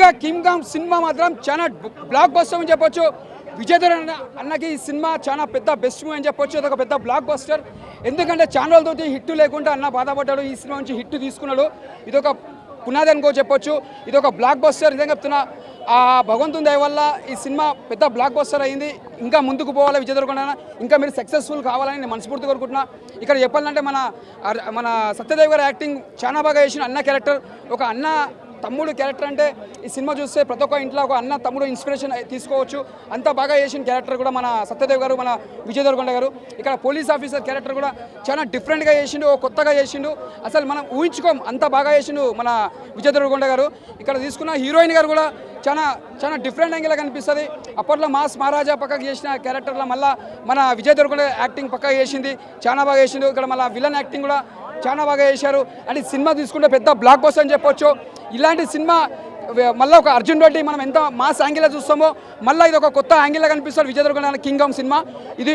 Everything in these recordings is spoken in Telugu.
ముందుగా కిమ్ గామ్ సినిమా మాత్రం చాలా బ్లాక్ బస్టర్ అని చెప్పొచ్చు. విజయధర్ అన్న అన్నకి ఈ సినిమా చాలా పెద్ద బెస్ట్ మూవీ అని చెప్పొచ్చు. ఇది ఒక పెద్ద బ్లాక్ బస్టర్ ఎందుకంటే ఛానల్తో హిట్ లేకుండా అన్న బాధపడ్డాడు. ఈ సినిమా నుంచి హిట్ తీసుకున్నాడు. ఇది ఒక పునాది అనుకో చెప్పొచ్చు. ఇదొక బ్లాక్ బస్టర్ నిజంగా చెప్తున్నా ఆ భగవంతుని దయ వల్ల ఈ సినిమా పెద్ద బ్లాక్ బస్టర్ అయింది. ఇంకా ముందుకు పోవాలి విజయ దేవరకొండ ఇంకా మీరు సక్సెస్ఫుల్ కావాలని నేను మనస్ఫూర్తి కోరుకుంటున్నా. ఇక్కడ చెప్పాలంటే మన మన సత్యదేవ్ గారి యాక్టింగ్ చాలా బాగా చేసిన అన్న క్యారెక్టర్ ఒక అన్న తమ్ముడు క్యారెక్టర్ అంటే ఈ సినిమా చూస్తే ప్రతి ఒక్క ఇంట్లో ఒక అన్న తమ్ముడు ఇన్స్పిరేషన్ తీసుకోవచ్చు. అంత బాగా చేసిన క్యారెక్టర్ కూడా మన సత్యదేవ్ గారు మన విజయ్ దేవరకొండ గారు. ఇక్కడ పోలీస్ ఆఫీసర్ క్యారెక్టర్ కూడా చాలా డిఫరెంట్గా చేసిండు ఓ కొత్తగా చేసిండు. అసలు మనం ఊహించుకోం అంత బాగా చేసిండు మన విజయ్ దేవరకొండ గారు. ఇక్కడ తీసుకున్న హీరోయిన్ గారు కూడా చాలా చాలా డిఫరెంట్ యాంగిల్ కనిపిస్తుంది. అప్పట్లో మాస్ మహారాజా పక్కకు చేసిన క్యారెక్టర్లో మళ్ళీ మన విజయ్ యాక్టింగ్ పక్కకు చేసింది. చాలా బాగా చేసిండు. ఇక్కడ మళ్ళీ విలన్ యాక్టింగ్ కూడా చాలా బాగా చేశారు. అండ్ సినిమా తీసుకుంటే పెద్ద బ్లాక్ బస్ అని చెప్పొచ్చు. ఇలాంటి సినిమా మళ్ళీ ఒక అర్జున్ రెడ్డి మనం ఎంత మాస్ యాంగిల్లో చూస్తామో మళ్ళీ ఇది ఒక కొత్త యాంగిల్లో కనిపిస్తాడు విజయ్ దేవరకొండ కింగ్ ఆఫ్ సినిమా. ఇది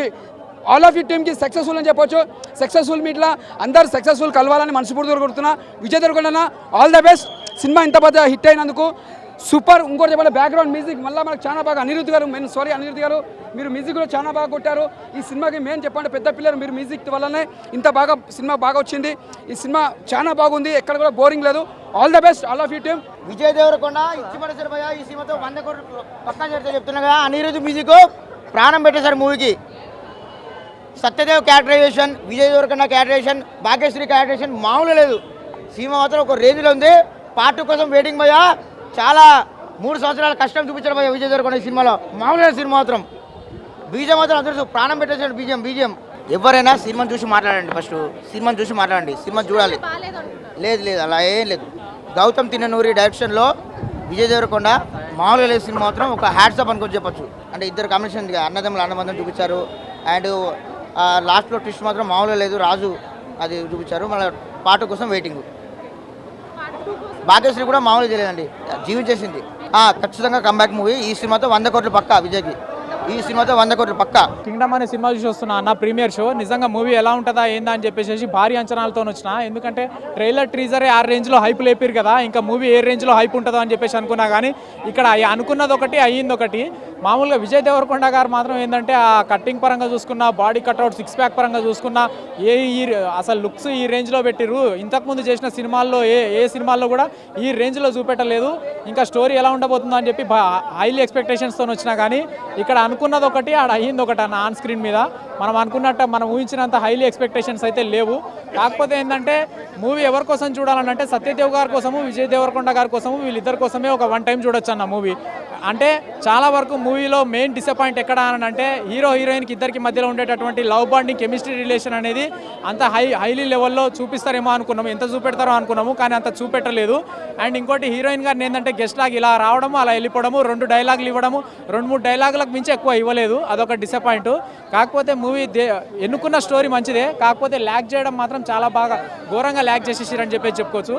ఆల్ ఆఫ్ యూ టీమ్కి సక్సెస్ఫుల్ అని చెప్పొచ్చు. సక్సెస్ఫుల్ మీట్లా అందరు సక్సెస్ఫుల్ కలవాలని మనస్ఫూర్తిగా కొడుతున్నా Vijay all the best cinema ఇంత పెద్ద హిట్ అయినందుకు సూపర్. ఇంకోటి చెప్పాలి బ్యాక్గ్రౌండ్ మ్యూజిక్ మళ్ళీ మనకు చాలా బాగా అనిరుద్ధ్ గారు మెయిన్ సారీ అనిరుద్ధ్ గారు మీరు మ్యూజిక్ కూడా చాలా బాగా కొట్టారు. ఈ సినిమాకి మెయిన్ చెప్పండి పెద్ద పిల్లలు మీరు మ్యూజిక్ వల్లనే ఇంత బాగా సినిమా బాగా వచ్చింది. ఈ సినిమా చాలా బాగుంది. ఎక్కడ కూడా బోరింగ్ లేదు. All the best all of you team Vijay Deverakonda ఇచ్చిమడ cinema ఈ సినిమాతో వంద కోట్లు పక్కన చేస్తే చెప్తున్నా కదా. అనిరుద్ధ్ మ్యూజిక్ ప్రాణం పెట్టేశారు మూవీకి. Satyadev characterisation Vijay Deverakonda characterisation Bhagyashri characterisation మామూలు లేదు. సినిమా మాత్రం ఒక రేంజ్లో ఉంది. పార్ట్ కోసం వెయిటింగ్ భయ చాలా మూడు సంవత్సరాలు కష్టం చూపించారు విజయ్ దేవరకొండ ఈ సినిమాలో. మామూలు సినిమా మాత్రం. బీజం మాత్రం అందరూ ప్రాణం పెట్టేశాడు బీజం బీజం. ఎవరైనా సినిమాని చూసి మాట్లాడండి ఫస్ట్. సినిమాని చూసి మాట్లాడండి. సినిమా చూడాలి. లేదు లేదు అలా ఏం లేదు. గౌతమ్ తిన్ననూరి డైరెక్షన్లో విజయ్ దేవరకొండ మామూలుగా లేదు సినిమా మాత్రం ఒక హ్యాట్సప్ అనుకోని చెప్పొచ్చు. అంటే ఇద్దరు కాంబినేషన్ అన్నదమ్ములు అన్నబంధం చూపించారు. అండ్ లాస్ట్లో ట్విస్ట్ మాత్రం మామూలుగా లేదు. రాజు అది చూపించారు. మళ్ళీ పాట కోసం వెయిటింగ్ భాగ్యశ్రీ కూడా మామూలుగా తెలియదండి జీవించేసింది. ఆ, ఖచ్చితంగా కంబ్యాక్ మూవీ ఈ సినిమాతో వంద కోట్లు పక్కా విజయ్కి. ఈ సినిమాతో వంద కోట్లు పక్క. కింగ్డమ్ అనే సినిమా చూసి వస్తున్నా అన్న ప్రీమియర్ షో. నిజంగా మూవీ ఎలా ఉంటుందా ఏందా అని చెప్పేసి భారీ అంచనాలతో వచ్చిన. ఎందుకంటే ట్రైలర్ ట్రీజరే ఆ రేంజ్లో హైప్ లేపారు కదా. ఇంకా మూవీ ఏ రేంజ్లో హైప్ ఉంటుందో అని చెప్పేసి అనుకున్నా కానీ ఇక్కడ అనుకున్నది ఒకటి అయ్యింది ఒకటి. మామూలుగా విజయ్ దేవరకొండ గారు మాత్రం ఏంటంటే ఆ కట్టింగ్ పరంగా చూసుకున్న బాడీ కట్అవుట్ సిక్స్ ప్యాక్ పరంగా చూసుకున్న ఏ ఈ అసలు లుక్స్ ఈ రేంజ్లో పెట్టిర్రు. ఇంతకుముందు చేసిన సినిమాల్లో ఏ ఏ సినిమాల్లో కూడా ఈ రేంజ్లో చూపెట్టలేదు. ఇంకా స్టోరీ ఎలా ఉండబోతుందో అని చెప్పి హైలీ ఎక్స్పెక్టేషన్స్తో వచ్చినా కానీ ఇక్కడ అనుకున్నది ఒకటి ఆడ అయ్యింది ఒకటి అన్న ఆన్ స్క్రీన్ మీద. మనం అనుకున్నట్టు మనం ఊహించినంత హైలీ ఎక్స్పెక్టేషన్స్ అయితే లేవు. కాకపోతే ఏంటంటే మూవీ ఎవరి కోసం చూడాలంటే సత్యదేవ్ గారి కోసము విజయ్ దేవరకొండ గారి కోసము వీళ్ళిద్దరి కోసమే ఒక వన్ టైం చూడొచ్చు అన్న మూవీ అంటే చాలా వరకు మూవీలో మెయిన్ డిసప్పాయింట్ ఎక్కడ అని అంటే హీరో హీరోయిన్కి ఇద్దరికి మధ్యలో ఉండేటటువంటి లవ్ బాండింగ్ కెమిస్ట్రీ రిలేషన్ అనేది అంత హై హైలీ లెవెల్లో చూపిస్తారేమో అనుకున్నాము. ఎంత చూపెడతారో అనుకున్నాము కానీ అంత చూపెట్టలేదు. అండ్ ఇంకోటి హీరోయిన్ గారిని ఏంటంటే గెస్ట్ లాగా ఇలా రావడము అలా వెళ్ళిపోవడము రెండు డైలాగులు ఇవ్వడము రెండు మూడు డైలాగులకు మించి ఎక్కువ ఇవ్వలేదు అదొక డిసప్పాయింట్ కాకపోతే మూవీ దే ఎన్నుకున్న స్టోరీ మంచిదే కాకపోతే ల్యాక్ చేయడం మాత్రం చాలా బాగా ఘోరంగా ల్యాక్ చేసేసారని చెప్పేసి చెప్పుకోవచ్చు.